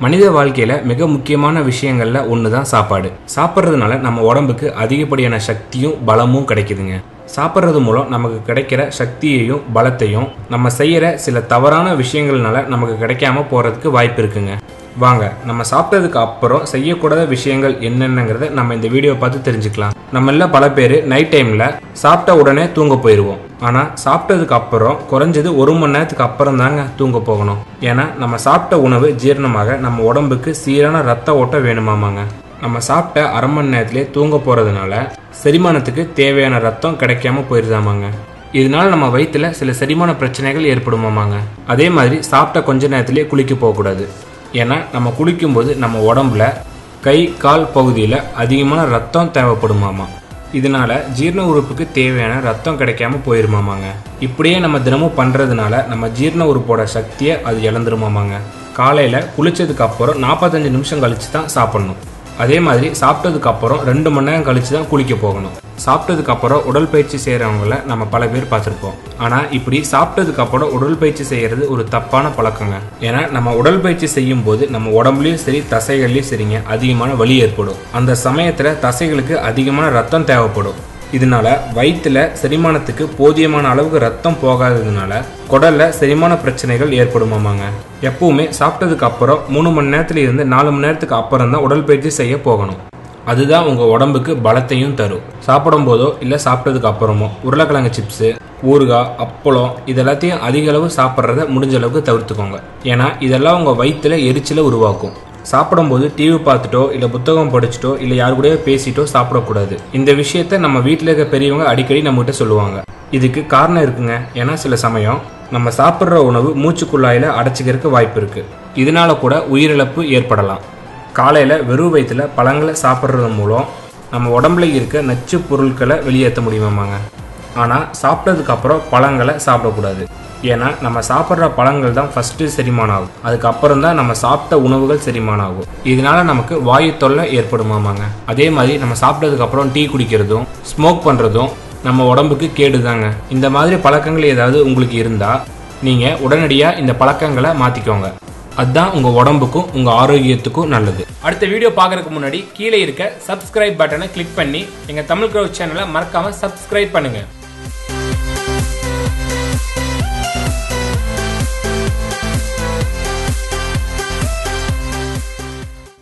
மனித வாழ்க்கையில மிக முக்கியமான விஷயங்கள்ல ஒன்று தான் சாப்பாடு. சாப்பிட்றதுனால நம்ம உடம்புக்கு அதிகப்படியான சக்தியும் பலமும் கிடைக்குதுங்க. சாப்பிட்றது மூலம் நமக்கு கிடைக்கிற சக்தியையும் பலத்தையும் நம்ம செய்யற சில தவறான விஷயங்கள்னால நமக்கு கிடைக்காம போறதுக்கு வாய்ப்பு இருக்குங்க. வாங்க நம்ம சாப்பிட்டதுக்கு அப்புறம் செய்யக்கூடாத விஷயங்கள் என்னென்னங்கிறத நம்ம இந்த வீடியோ பார்த்து தெரிஞ்சுக்கலாம். நம்ம எல்லாம் பல பேர் நைட் டைம்ல சாப்பிட்ட உடனே தூங்க போயிடுவோம் ஆனா சாப்பிட்டதுக்கு அப்புறம் குறைஞ்சது ஒரு மணி நேரத்துக்கு அப்புறம் தாங்க தூங்க போகணும். ஏன்னா நம்ம சாப்பிட்ட உணவு ஜீரணமாக நம்ம உடம்புக்கு சீரான ரத்த ஓட்டம் வேணுமாமாங்க. நம்ம சாப்பிட்ட அரை மணி நேரத்திலே தூங்க போறதுனால செரிமானத்துக்கு தேவையான ரத்தம் கிடைக்காம போயிருதாமாங்க. இதனால நம்ம வயிற்றுல சில செரிமான பிரச்சனைகள் ஏற்படுமாமாங்க. அதே மாதிரி சாப்பிட்ட கொஞ்ச நேரத்திலே குளிக்க போகக்கூடாது. ஏன்னா நம்ம குளிக்கும்போது நம்ம உடம்புல கை கால் பகுதியில் அதிகமான ரத்தம் தேவைப்படுமாமா. இதனால ஜீரண உறுப்புக்கு தேவையான ரத்தம் கிடைக்காம போயிருமாமாங்க. இப்படியே நம்ம தினமும் பண்ணுறதுனால நம்ம ஜீரண உறுப்போட சக்தியை அது இழந்துருமாமாங்க. காலையில் குளித்ததுக்கு அப்புறம் நாற்பத்தஞ்சு நிமிஷம் கழித்து தான் சாப்பிடணும். அதே மாதிரி சாப்பிட்டதுக்கு அப்புறம் ரெண்டு மணி நேரம் கழித்து தான் குளிக்க போகணும். சாப்பிட்டதுக்கு அப்புறம் உடற்பயிற்சி செய்கிறவங்கள நம்ம பல பேர் பார்த்துருப்போம். ஆனால் இப்படி சாப்பிட்டதுக்கு அப்புறம் உடற்பயிற்சி செய்கிறது ஒரு தப்பான பழக்கங்க. ஏன்னா நம்ம உடற்பயிற்சி செய்யும் போது நம்ம உடம்புலையும் சரி தசைகள்லையும் சரிங்க அதிகமான வலி ஏற்படும். அந்த சமயத்தில் தசைகளுக்கு அதிகமான ரத்தம் தேவைப்படும். இதனால வயிற்றுல செரிமானத்துக்கு போதியமான அளவுக்கு ரத்தம் போகாததுனால குடல்ல செரிமான பிரச்சனைகள் ஏற்படுமாமாங்க. எப்பவுமே சாப்பிட்டதுக்கு அப்புறம் மூணு மணி நேரத்துல இருந்து நாலு மணி நேரத்துக்கு அப்புறம் தான் உடற்பயிற்சி செய்ய போகணும். அதுதான் உங்க உடம்புக்கு பலத்தையும் தரும். சாப்பிடும் போதோ இல்ல சாப்பிட்டதுக்கு அப்புறமோ உருளைக்கிழங்கு சிப்ஸ் ஊறுகாய் அப்பளம் இது எல்லாத்தையும் அதிக அளவு சாப்பிட்றத முடிஞ்ச அளவுக்கு தவிர்த்துக்கோங்க. ஏன்னா இதெல்லாம் உங்க வயிற்றுல எரிச்சலை உருவாக்கும். சாப்பிடும்போது டிவி பார்த்துட்டோ இல்லை புத்தகம் படிச்சுட்டோ இல்லை யார் கூடயோ பேசிட்டோ சாப்பிடக்கூடாது. இந்த விஷயத்த நம்ம வீட்டில் இருக்க பெரியவங்க அடிக்கடி நம்மகிட்ட சொல்லுவாங்க. இதுக்கு காரணம் இருக்குங்க. ஏன்னா சில சமயம் நம்ம சாப்பிட்ற உணவு மூச்சுக்குழாயில அடைச்சிக்கிறதுக்கு வாய்ப்பு இருக்கு. இதனால கூட உயிரிழப்பு ஏற்படலாம். காலையில் வெறும் வயிற்றுல பழங்களை சாப்பிட்றது மூலம் நம்ம உடம்புல இருக்க நச்சு பொருட்களை வெளியேற்ற முடியுமாமாங்க. ஆனால் சாப்பிட்டதுக்கு அப்புறம் பழங்களை சாப்பிடக்கூடாது. ஏன்னா நம்ம சாப்பிட்ற பழங்கள் தான் ஃபஸ்ட்டு செரிமானம் ஆகும் அதுக்கப்புறம் தான் நம்ம சாப்பிட்ட உணவுகள் செரிமானம் ஆகும் இதனால நமக்கு வாயு தொல்லை ஏற்படுமாமாங்க. அதே மாதிரி நம்ம சாப்பிட்டதுக்கப்புறம் டீ குடிக்கிறதும் ஸ்மோக் பண்ணுறதும் நம்ம உடம்புக்கு கேடுதாங்க. இந்த மாதிரி பழக்கங்கள் ஏதாவது உங்களுக்கு இருந்தால் நீங்கள் உடனடியாக இந்த பழக்கங்களை மாற்றிக்கோங்க அதுதான் உங்க உடம்புக்கும் உங்க ஆரோக்கியத்துக்கும் நல்லது. அடுத்த வீடியோ பார்க்கறதுக்கு முன்னாடி கீழே இருக்க சப்ஸ்கிரைப் பட்டனை கிளிக் பண்ணி எங்க தமிழ் க்ரௌ சேனலை மறக்காம சப்ஸ்கிரைப் பண்ணுங்க.